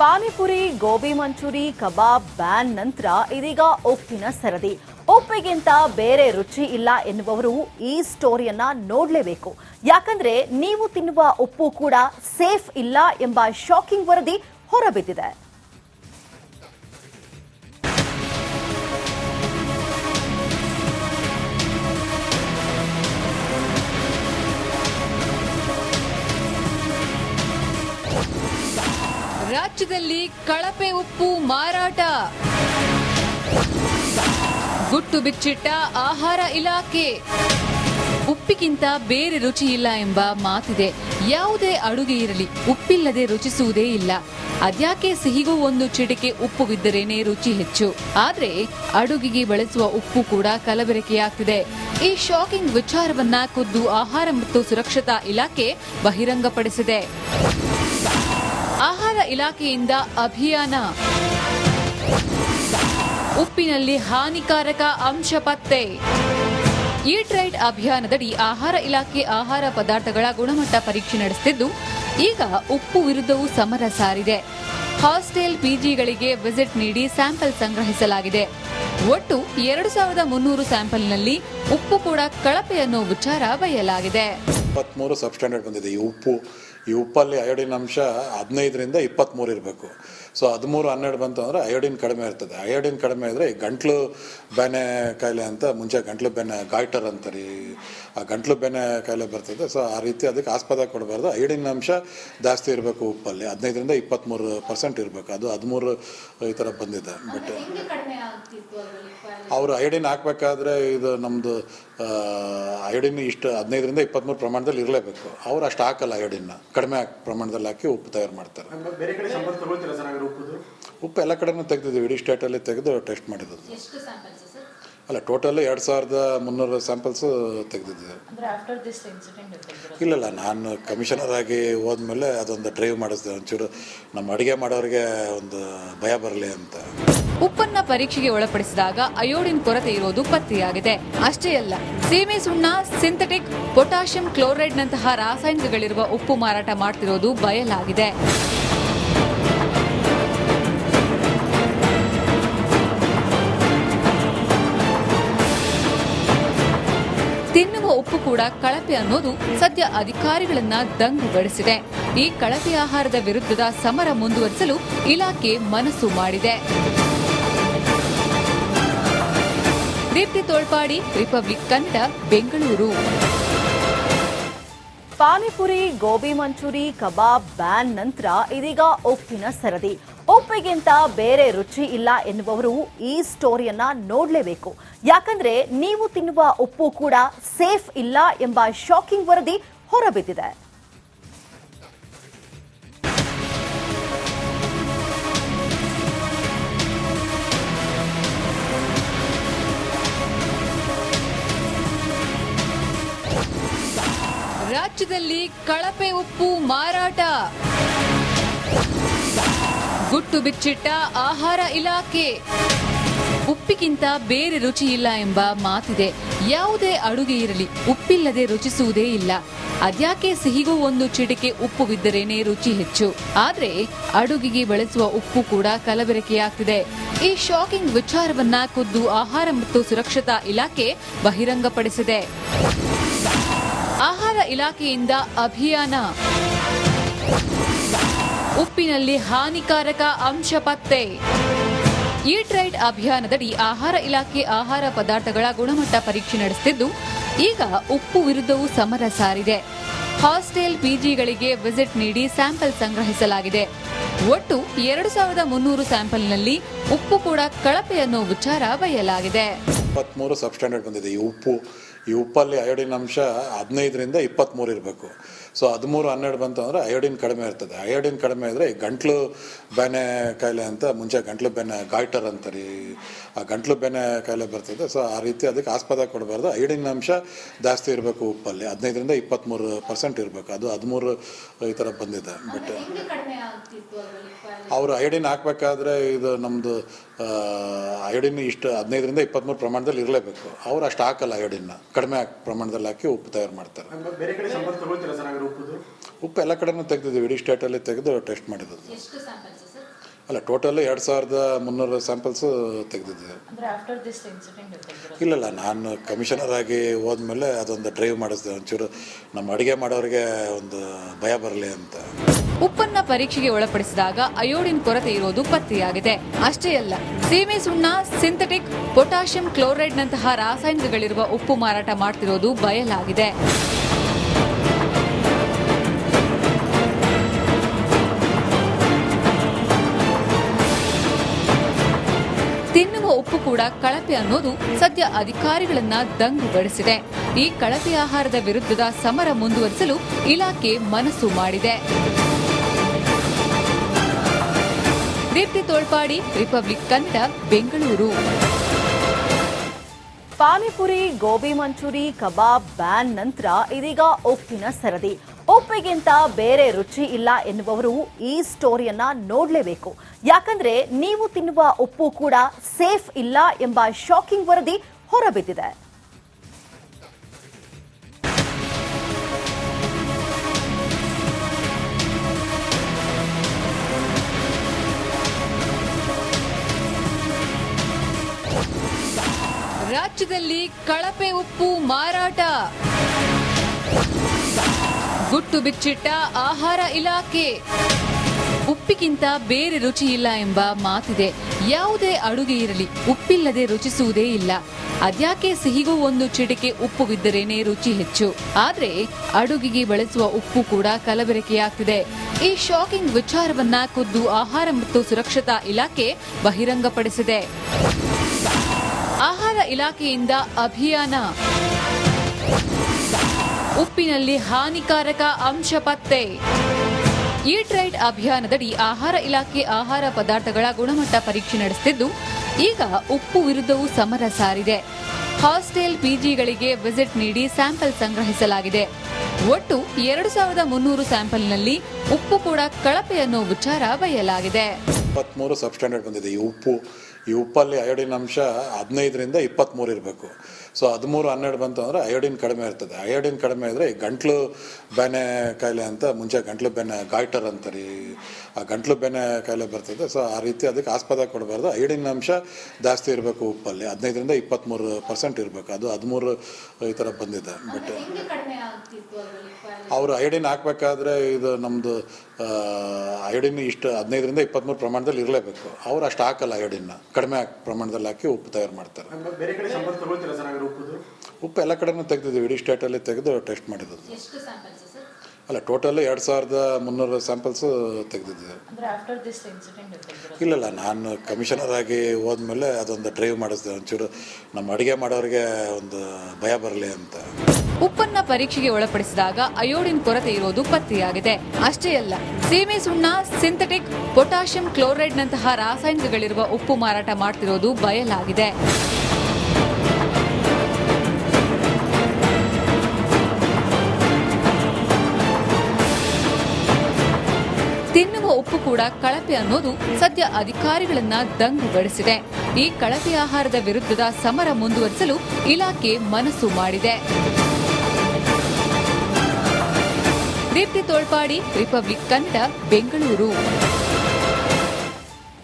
ಪಾನಿಪುರಿ, ಗೋಬಿ ಮಂಚೂರಿ, ಕಬಾಬ್, ban ನಂತರ ಇದೀಗ ಉಪ್ಪಿನ ಸರದಿ. ಉಪ್ಪಿಗಿಂತ ಬೇರೆ ರುಚಿ ಇಲ್ಲ ಎನ್ನುವವರು ಈ ಸ್ಟೋರಿಯನ್ನ ನೋಡಲೇಬೇಕು. ಯಾಕಂದ್ರೆ ನೀವು ತಿನ್ನುವ ಉಪ್ಪು ಕೂಡ ಸೇಫ್ ಇಲ್ಲ ಎಂಬ ಶಾಕಿಂಗ್ ವರದಿ ಹೊರಬಿದ್ದಿದೆ. ರಾಜ್ಯದಲ್ಲಿ ಕಳಪೆ ಉಪ್ಪು ಮಾರಾಟ. ಗುಟ್ಟು ಬಿಚ್ಚಿಟ್ಟ ಆಹಾರ ಇಲಾಖೆ. ಉಪ್ಪಿಗಿಂತ ಬೇರೆ ರುಚಿ ಇಲ್ಲ ಎಂಬ ಮಾತಿದೆ. ಯಾವುದೇ ಅಡುಗೆ ಇರಲಿ, ಉಪ್ಪಿಲ್ಲದೆ ರುಚಿಸುವುದೇ ಇಲ್ಲ. ಅದ್ಯಾಕೆ ಸಿಹಿಗೂ ಒಂದು ಚಿಟಿಕೆ ಉಪ್ಪು ಬಿದ್ದರೇನೆ ರುಚಿ ಹೆಚ್ಚು. ಆದ್ರೆ ಅಡುಗೆಗೆ ಬಳಸುವ ಉಪ್ಪು ಕೂಡ ಕಲಬೆರಕೆಯಾಗ್ತಿದೆ. ಈ ಶಾಕಿಂಗ್ ವಿಚಾರವನ್ನ ಖುದ್ದು ಆಹಾರ ಮತ್ತು ಸುರಕ್ಷತಾ ಇಲಾಖೆ ಬಹಿರಂಗಪಡಿಸಿದೆ. ಆಹಾರ ಇಲಾಖೆಯಿಂದ ಅಭಿಯಾನ. ಉಪ್ಪಿನಲ್ಲಿ ಹಾನಿಕಾರಕ ಅಂಶ ಪತ್ತೆ. ಈಟ್ ರೈಟ್ ಅಭಿಯಾನದಡಿ ಆಹಾರ ಇಲಾಖೆ ಆಹಾರ ಪದಾರ್ಥಗಳ ಗುಣಮಟ್ಟ ಪರೀಕ್ಷೆ ನಡೆಸುತ್ತಿದ್ದು ಈಗ ಉಪ್ಪು ವಿರುದ್ಧವೂ ಸಮರ ಸಾರಿದೆ. ಹಾಸ್ಟೆಲ್ ಪಿಜಿಗಳಿಗೆ ವಿಸಿಟ್ ನೀಡಿ ಸ್ಯಾಂಪಲ್ ಸಂಗ್ರಹಿಸಲಾಗಿದೆ. ಒಟ್ಟು ಎರಡು ಸಾವಿರದ ಮುನ್ನೂರು ಸ್ಯಾಂಪಲ್ನಲ್ಲಿ ಉಪ್ಪು ಕೂಡ ಕಳಪೆ ಅನ್ನೋ ವಿಚಾರ ಬಯಲಾಗಿದೆ ಬಂದಿದೆ ಈ ಉಪ್ಪು. ಈ ಉಪ್ಪಲ್ಲಿ ಅಯೋಡಿನ್ ಅಂಶ ಹದಿನೈದರಿಂದ ಇಪ್ಪತ್ತ್ಮೂರು ಇರಬೇಕು. ಸೊ ಹದಿಮೂರು ಹನ್ನೆರಡು ಬಂತು ಅಂದರೆ ಅಯೋಡಿನ್ ಕಡಿಮೆ ಇರ್ತದೆ. ಅಯೋಡಿನ್ ಕಡಿಮೆ ಇದ್ದರೆ ಈ ಗಂಟ್ಲು ಬೆನೆ ಕಾಯಿಲೆ ಅಂತ ಮುಂಚೆ ಗಂಟ್ಲು ಬೆನೆ ಗಾಯ್ಟರ್ ಅಂತಾರೆ. ಈ ಆ ಗಂಟ್ಲು ಬೆನೆ ಕಾಯಿಲೆ ಬರ್ತದೆ. ಸೊ ಆ ರೀತಿ ಅದಕ್ಕೆ ಆಸ್ಪದ ಕೊಡಬಾರ್ದು. ಅಯೋಡಿನ್ ಅಂಶ ಜಾಸ್ತಿ ಇರಬೇಕು ಉಪ್ಪಲ್ಲಿ. ಹದಿನೈದರಿಂದ ಇಪ್ಪತ್ತ್ಮೂರು ಪರ್ಸೆಂಟ್ ಇರಬೇಕು. ಅದು ಹದಿಮೂರು ಈ ಥರ ಬಂದಿದೆ. ಬಟ್ ಅವರು ಅಯೋಡಿನ್ ಹಾಕ್ಬೇಕಾದ್ರೆ ಇದು ನಮ್ಮದು ಅಯೋಡಿನ್ ಇಷ್ಟು ಹದಿನೈದರಿಂದ ಇಪ್ಪತ್ತ್ಮೂರು ಪ್ರಮಾಣದಲ್ಲಿ ಇರಲೇಬೇಕು. ಅವ್ರು ಅಷ್ಟು ಹಾಕಲ್ಲ ಅಯೋಡಿನ್ನ ಕಡಿಮೆ ಹಾಕ್- ಪ್ರಮಾಣದಲ್ಲಿ ಹಾಕಿ ಉಪ್ಪು ತಯಾರು ಮಾಡ್ತಾರೆ. ಉಪ್ಪು ಎಲ್ಲ ಕಡೆನೂ ತೆಗೆದಿದ್ದೀವಿ. ಇಡೀ ಸ್ಟೇಟಲ್ಲಿ ತೆಗೆದು ಟೆಸ್ಟ್ ಮಾಡಿದ್ದು ಅಲ್ಲ ಟೋಟಲ್ ಎರಡು ಸಾವಿರದ ಮುನ್ನೂರು ಸ್ಯಾಂಪಲ್ಸು ತೆಗೆದಿದ್ದೀವಿ. ಇಲ್ಲಲ್ಲ ನಾನು ಕಮಿಷನರ್ ಆಗಿ ಹೋದ್ಮೇಲೆ ಅದೊಂದು ಡ್ರೈವ್ ಮಾಡಿಸ್ದೆ. ಒಂಚೂರು ನಮ್ಮ ಅಡುಗೆ ಮಾಡೋರಿಗೆ ಒಂದು ಭಯ ಬರಲಿ ಅಂತ. ಉಪ್ಪನ್ನ ಪರೀಕ್ಷೆಗೆ ಒಳಪಡಿಸಿದಾಗ ಅಯೋಡಿನ್ ಕೊರತೆ ಇರೋದು ಪತ್ತೆಯಾಗಿದೆ. ಅಷ್ಟೇ ಅಲ್ಲ ಸೀಮೆ ಸುಣ್ಣ ಸಿಂಥೆಟಿಕ್ ಪೊಟ್ಯಾಷಿಯಂ ಕ್ಲೋರೈಡ್ನಂತಹ ರಾಸಾಯನಿಕಗಳಿರುವ ಉಪ್ಪು ಮಾರಾಟ ಮಾಡ್ತಿರೋದು ಬಯಲಾಗಿದೆ. ತಿನ್ನುವ ಉಪ್ಪು ಕೂಡ ಕಳಪೆ ಅನ್ನೋದು ಸದ್ಯ ಅಧಿಕಾರಿಗಳನ್ನ ದಂಗುಗಡಿಸಿದೆ ಈ ಕಳಪೆ ಆಹಾರದ ವಿರುದ್ಧದ ಸಮರ ಮುಂದುವರಿಸಲು ಇಲಾಖೆ ಮನಸ್ಸು ಮಾಡಿದೆ. ದೀಪ್ತಿ ತೋಳ್ಪಾಡಿ ರಿಪಬ್ಲಿಕ್ ಕನ್ನಡ, ಬೆಂಗಳೂರು. ಪಾನಿಪುರಿ, ಗೋಬಿ ಮಂಚೂರಿ, ಕಬಾಬ್, ಬ್ಯಾನ್ ನಂತರ ಇದೀಗ ಉಪ್ಪಿನ ಸರದಿ. ಉಪ್ಪಿಗಿಂತ ಬೇರೆ ರುಚಿ ಇಲ್ಲ ಎನ್ನುವವರು ಈ ಸ್ಟೋರಿಯನ್ನ ನೋಡಲೇಬೇಕು. ಯಾಕಂದ್ರೆ ನೀವು ತಿನ್ನುವ ಉಪ್ಪು ಕೂಡ ಸೇಫ್ ಇಲ್ಲ ಎಂಬ ಶಾಕಿಂಗ್ ವರದಿ ಹೊರಬಿದ್ದಿದೆ. ರಾಜ್ಯದಲ್ಲಿ ಕಳಪೆ ಉಪ್ಪು ಮಾರಾಟ. ಗುಟ್ಟು ಬಿಚ್ಚಿಟ್ಟ ಆಹಾರ ಇಲಾಖೆ. ಉಪ್ಪಿಗಿಂತ ಬೇರೆ ರುಚಿ ಇಲ್ಲ ಎಂಬ ಮಾತಿದೆ. ಯಾವುದೇ ಅಡುಗೆ ಇರಲಿ, ಉಪ್ಪಿಲ್ಲದೆ ರುಚಿಸುವುದೇ ಇಲ್ಲ. ಅದ್ಯಾಕೆ ಸಿಹಿಗೂ ಒಂದು ಚಿಟಿಕೆ ಉಪ್ಪು ಬಿದ್ದರೇನೆ ರುಚಿ ಹೆಚ್ಚು. ಆದ್ರೆ ಅಡುಗೆಗೆ ಬಳಸುವ ಉಪ್ಪು ಕೂಡ ಕಲಬೆರಕೆಯಾಗ್ತಿದೆ. ಈ ಶಾಕಿಂಗ್ ವಿಚಾರವನ್ನ ಖುದ್ದು ಆಹಾರ ಮತ್ತು ಸುರಕ್ಷತಾ ಇಲಾಖೆ ಬಹಿರಂಗಪಡಿಸಿದೆ. ಆಹಾರ ಇಲಾಖೆಯಿಂದ ಅಭಿಯಾನ. ಉಪ್ಪಿನಲ್ಲಿ ಹಾನಿಕಾರಕ ಅಂಶ ಪತ್ತೆ. ಈಟ್ ರೈಟ್ ಅಭಿಯಾನದಡಿ ಆಹಾರ ಇಲಾಖೆ ಆಹಾರ ಪದಾರ್ಥಗಳ ಗುಣಮಟ್ಟ ಪರೀಕ್ಷೆ ನಡೆಸುತ್ತಿದ್ದು ಈಗ ಉಪ್ಪು ವಿರುದ್ಧವೂ ಸಮರ ಸಾರಿದೆ. ಹಾಸ್ಟೆಲ್ ಪಿಜಿಗಳಿಗೆ ವಿಸಿಟ್ ನೀಡಿ ಸ್ಯಾಂಪಲ್ ಸಂಗ್ರಹಿಸಲಾಗಿದೆ. ಒಟ್ಟು ಎರಡು ಸಾವಿರದ ಮುನ್ನೂರು ಸ್ಯಾಂಪಲ್ನಲ್ಲಿ ಉಪ್ಪು ಕೂಡ ಕಳಪೆ ಅನ್ನೋ ವಿಚಾರ ಬಯಲಾಗಿದೆ. ಇಪ್ಪತ್ತ್ಮೂರು ಸಬ್ಸ್ಟ್ಯಾಂಡರ್ಡ್ ಬಂದಿದೆ. ಈ ಉಪ್ಪು, ಈ ಉಪ್ಪಲ್ಲಿ ಅಯೋಡಿನ್ ಅಂಶ ಹದಿನೈದರಿಂದ ಇಪ್ಪತ್ತ್ಮೂರು ಇರಬೇಕು. ಸೊ ಹದಿಮೂರು ಹನ್ನೆರಡು ಬಂತು ಅಂದರೆ ಅಯೋಡಿನ್ ಕಡಿಮೆ ಇರ್ತದೆ. ಅಯೋಡಿನ್ ಕಡಿಮೆ ಇದ್ದರೆ ಈ ಗಂಟ್ಲು ಬೆನೆ ಕಾಯಿಲೆ ಅಂತ ಮುಂಚೆ ಗಂಟ್ಲು ಬೆನೆ ಗಾಯ್ಟರ್ ಅಂತಾರೆ. ಈ ಆ ಗಂಟ್ಲು ಬೆನೆ ಕಾಯಿಲೆ ಬರ್ತದೆ. ಸೊ ಆ ರೀತಿ ಅದಕ್ಕೆ ಆಸ್ಪದ ಕೊಡಬಾರ್ದು. ಅಯೋಡಿನ್ ಅಂಶ ಜಾಸ್ತಿ ಇರಬೇಕು ಉಪ್ಪಲ್ಲಿ. ಹದಿನೈದರಿಂದ ಇಪ್ಪತ್ತ್ಮೂರು ಪರ್ಸೆಂಟ್ ಇರಬೇಕು. ಅದು ಹದಿಮೂರು ಈ ಥರ ಬಂದಿದೆ. ಬಟ್ ಅವರು ಅಯೋಡಿನ್ ಹಾಕ್ಬೇಕಾದ್ರೆ ಇದು ನಮ್ಮದು ಅಯೋಡಿನ್ ಇಷ್ಟು ಹದಿನೈದರಿಂದ ಇಪ್ಪತ್ತ್ಮೂರು ಪ್ರಮಾಣದಲ್ಲಿ ಇರಲೇಬೇಕು. ಅವ್ರು ಅಷ್ಟು ಹಾಕಲ್ಲ ಅಯೋಡಿನ್ನ ಕಡಿಮೆ ಹಾಕ್- ಪ್ರಮಾಣದಲ್ಲಿ ಹಾಕಿ ಉಪ್ಪು ತಯಾರು ಮಾಡ್ತಾರೆ. ಉಪ್ಪು ಎಲ್ಲ ಕಡೆನೂ ತೆಗೆದಿದ್ದೀವಿ. ಇಡೀ ಸ್ಟೇಟಲ್ಲಿ ತೆಗೆದು ಟೆಸ್ಟ್ ಮಾಡಿದ್ದು. ಅಲ್ಲ ಟೋಟಲ್ ಎರಡು ಸಾವಿರದ ಮುನ್ನೂರು ಸ್ಯಾಂಪಲ್ಸ್ ತೆಗೆದಿದ್ದೀವಿ. ಅಂದ್ರೆ ಆಫ್ಟರ್ ದಿಸ್ ಇನ್ಸಿಡೆಂಟ್ ಇಲ್ಲಲ್ಲ ನಾನು ಕಮಿಷನರ್ ಆಗಿ ಹೋದ್ಮೇಲೆ ಅದೊಂದು ಡ್ರೈವ್ ಮಾಡಿಸ್ದೆ. ಒಂಚೂರು ನಮ್ಮ ಅಡುಗೆ ಮಾಡೋರಿಗೆ ಒಂದು ಭಯ ಬರಲಿ ಅಂತ. ಉಪ್ಪನ್ನ ಪರೀಕ್ಷೆಗೆ ಒಳಪಡಿಸಿದಾಗ ಅಯೋಡಿನ್ ಕೊರತೆ ಇರೋದು ಪತ್ತೆಯಾಗಿದೆ. ಅಷ್ಟೇ ಅಲ್ಲ ಸೀಮೆ ಸುಣ್ಣ ಸಿಂಥೆಟಿಕ್ ಪೊಟ್ಯಾಷಿಯಂ ಕ್ಲೋರೈಡ್ನಂತಹ ರಾಸಾಯನಿಕಗಳಿರುವ ಉಪ್ಪು ಮಾರಾಟ ಮಾಡ್ತಿರೋದು ಬಯಲಾಗಿದೆ. ಉಪ್ಪು ಕೂಡ ಕಳಪೆ ಅನ್ನೋದು ಸದ್ಯ ಅಧಿಕಾರಿಗಳನ್ನ ದಂಗುಗಳಿಸಿದೆ ಈ ಕಳಪೆ ಆಹಾರದ ವಿರುದ್ಧದ ಸಮರ ಮುಂದುವರಿಸಲು ಇಲಾಖೆ ಮನಸ್ಸು ಮಾಡಿದೆ. ದೀಪ್ತಿ ತೋಳ್ಪಾಡಿ, ರಿಪಬ್ಲಿಕ್ ಕನ್ನಡ, ಬೆಂಗಳೂರು. ಪಾನಿಪುರಿ, ಗೋಬಿ ಮಂಚೂರಿ, ಕಬಾಬ್, ಬ್ಯಾನ್ ನಂತರ ಇದೀಗ ಉಪ್ಪಿನ ಸರದಿ. ಉಪ್ಪಿಗಿಂತ ಬೇರೆ ರುಚಿ ಇಲ್ಲ ಎನ್ನುವವರು ಈ ಸ್ಟೋರಿಯನ್ನ ನೋಡಲೇಬೇಕು. ಯಾಕಂದ್ರೆ ನೀವು ತಿನ್ನುವ ಉಪ್ಪು ಕೂಡ ಸೇಫ್ ಇಲ್ಲ ಎಂಬ ಶಾಕಿಂಗ್ ವರದಿ ಹೊರಬಿದ್ದಿದೆ. ರಾಜ್ಯದಲ್ಲಿ ಕಳಪೆ ಉಪ್ಪು ಮಾರಾಟ. ಗುಟ್ಟು ಬಿಚ್ಚಿಟ್ಟ ಆಹಾರ ಇಲಾಖೆ. ಉಪ್ಪಿಗಿಂತ ಬೇರೆ ರುಚಿ ಇಲ್ಲ ಎಂಬ ಮಾತಿದೆ. ಯಾವುದೇ ಅಡುಗೆ ಇರಲಿ, ಉಪ್ಪಿಲ್ಲದೆ ರುಚಿಸುವುದೇ ಇಲ್ಲ. ಅದ್ಯಾಕೆ ಸಿಹಿಗೂ ಒಂದು ಚಿಟಿಕೆ ಉಪ್ಪು ಬಿದ್ದರೇನೆ ರುಚಿ ಹೆಚ್ಚು. ಆದ್ರೆ ಅಡುಗೆಗೆ ಬಳಸುವ ಉಪ್ಪು ಕೂಡ ಕಲಬೆರಕೆಯಾಗ್ತಿದೆ. ಈ ಶಾಕಿಂಗ್ ವಿಚಾರವನ್ನ ಖುದ್ದು ಆಹಾರ ಮತ್ತು ಸುರಕ್ಷತಾ ಇಲಾಖೆ ಬಹಿರಂಗಪಡಿಸಿದೆ. ಆಹಾರ ಇಲಾಖೆಯಿಂದ ಅಭಿಯಾನ. ಉಪ್ಪಿನಲ್ಲಿ ಹಾನಿಕಾರಕ ಅಂಶ ಪತ್ತೆ. ಈಟ್ ರೈಟ್ ಅಭಿಯಾನದಡಿ ಆಹಾರ ಇಲಾಖೆ ಆಹಾರ ಪದಾರ್ಥಗಳ ಗುಣಮಟ್ಟ ಪರೀಕ್ಷೆ ನಡೆಸುತ್ತಿದ್ದು ಈಗ ಉಪ್ಪು ವಿರುದ್ಧವೂ ಸಮರ ಸಾರಿದೆ. ಹಾಸ್ಟೆಲ್ ಪಿಜಿಗಳಿಗೆ ವಿಸಿಟ್ ನೀಡಿ ಸ್ಯಾಂಪಲ್ ಸಂಗ್ರಹಿಸಲಾಗಿದೆ. ಒಟ್ಟು ಎರಡು ಸಾವಿರದ ಮುನ್ನೂರು ಸ್ಯಾಂಪಲ್ನಲ್ಲಿ ಉಪ್ಪು ಕೂಡ ಕಳಪೆ ಅನ್ನೋ ವಿಚಾರ ಬಯಲಾಗಿದೆ. ಇಪ್ಪತ್ತ್ಮೂರು ಸಬ್ಸ್ಟ್ಯಾಂಡರ್ಡ್ ಬಂದಿದೆ. ಈ ಉಪ್ಪು, ಈ ಉಪ್ಪಲ್ಲಿ ಅಯೋಡಿನ್ ಅಂಶ ಹದಿನೈದರಿಂದ ಇಪ್ಪತ್ತ್ಮೂರು ಇರಬೇಕು. ಸೊ ಹದಿಮೂರು ಹನ್ನೆರಡು ಬಂತು ಅಂದರೆ ಅಯೋಡಿನ್ ಕಡಿಮೆ ಇರ್ತದೆ. ಅಯೋಡಿನ್ ಕಡಿಮೆ ಇದ್ದರೆ ಈ ಗಂಟ್ಲು ಬೆನೆ ಕಾಯಿಲೆ ಅಂತ ಮುಂಚೆ ಗಂಟ್ಲು ಬೆನೆ ಗಾಯ್ಟರ್ ಅಂತಾರೆ. ಈ ಆ ಗಂಟ್ಲು ಬೆನೆ ಕಾಯಿಲೆ ಬರ್ತದೆ. ಸೊ ಆ ರೀತಿ ಅದಕ್ಕೆ ಆಸ್ಪದ ಕೊಡಬಾರ್ದು. ಅಯೋಡಿನ್ ಅಂಶ ಜಾಸ್ತಿ ಇರಬೇಕು ಉಪ್ಪಲ್ಲಿ. ಹದಿನೈದರಿಂದ ಇಪ್ಪತ್ತ್ಮೂರು ಪರ್ಸೆಂಟ್ ಇರಬೇಕು. ಅದು ಹದಿಮೂರು ಈ ಥರ ಬಂದಿದೆ. ಬಟ್ ಅವರು ಅಯೋಡಿನ್ ಹಾಕ್ಬೇಕಾದ್ರೆ ಇದು ನಮ್ಮದು ಅಯೋಡಿನ್ ಇಷ್ಟು ಹದಿನೈದರಿಂದ ಇಪ್ಪತ್ತ್ಮೂರು ಪ್ರಮಾಣದಲ್ಲಿ ಇರಲೇಬೇಕು. ಅವ್ರು ಅಷ್ಟು ಹಾಕಲ್ಲ ಅಯೋಡಿನ್ನ ಕಡಿಮೆ ಹಾಕ್- ಪ್ರಮಾಣದಲ್ಲಿ ಹಾಕಿ ಉಪ್ಪು ತಯಾರು ಮಾಡ್ತಾರೆ. ಬೇರೆ ಕಡೆ ಸಂಪರ್ಕ ತಗೊಳ್ತೀರಾ ಸರ್ ಉಪ್ಪುದು? ಉಪ್ಪು ಎಲ್ಲ ಕಡೆನೂ ತೆಗೆದಿದ್ದೀವಿ. ಇಡೀ ಸ್ಟೇಟಲ್ಲಿ ತೆಗೆದು ಟೆಸ್ಟ್ ಮಾಡಿದ್ದು ಅಲ್ಲ ಟೋಟಲ್ ಎರಡು ಸಾವಿರದ ಮುನ್ನೂರು ಸ್ಯಾಂಪಲ್ಸ್ ತೆಗೆದಿದ್ದೀವಿ. ಇಲ್ಲ ಆಫ್ಟರ್ ದಿಸ್ ಇನ್ಸಿಡೆಂಟ್ ಇಲ್ಲಲ್ಲ ನಾನು ಕಮಿಷನರ್ ಆಗಿ ಹೋದ್ಮೇಲೆ ಅದೊಂದು ಡ್ರೈವ್ ಮಾಡಿಸ್ದೆ. ಒಂಚೂರು ನಮ್ಮ ಅಡುಗೆ ಮಾಡೋರಿಗೆ ಒಂದು ಭಯ ಬರಲಿ ಅಂತ. ಉಪ್ಪನ್ನ ಪರೀಕ್ಷೆಗೆ ಒಳಪಡಿಸಿದಾಗ ಅಯೋಡಿನ್ ಕೊರತೆ ಇರೋದು ಪತ್ತೆಯಾಗಿದೆ. ಅಷ್ಟೇ ಅಲ್ಲ, ಸೀಮೆ ಸುಣ್ಣ, ಸಿಂಥೆಟಿಕ್, ಪೊಟ್ಯಾಷಿಯಂ ಕ್ಲೋರೈಡ್ನಂತಹ ರಾಸಾಯನಿಕಗಳಿರುವ ಉಪ್ಪು ಮಾರಾಟ ಮಾಡ್ತಿರೋದು ಬಯಲಾಗಿದೆ. ತಿನ್ನುವ ಉಪ್ಪು ಕೂಡ ಕಳಪೆ ಅನ್ನೋದು ಸದ್ಯ ಅಧಿಕಾರಿಗಳನ್ನ ದಂಗುಗಡಿಸಿದೆ ಈ ಕಳಪೆ ಆಹಾರದ ವಿರುದ್ಧದ ಸಮರ ಮುಂದುವರಿಸಲು ಇಲಾಖೆ ಮನಸ್ಸು ಮಾಡಿದೆ. ದೀಪ್ತಿ ತೋಳ್ಪಾಡಿ ರಿಪಬ್ಲಿಕ್ ಕನ್ನಡ ಬೆಂಗಳೂರು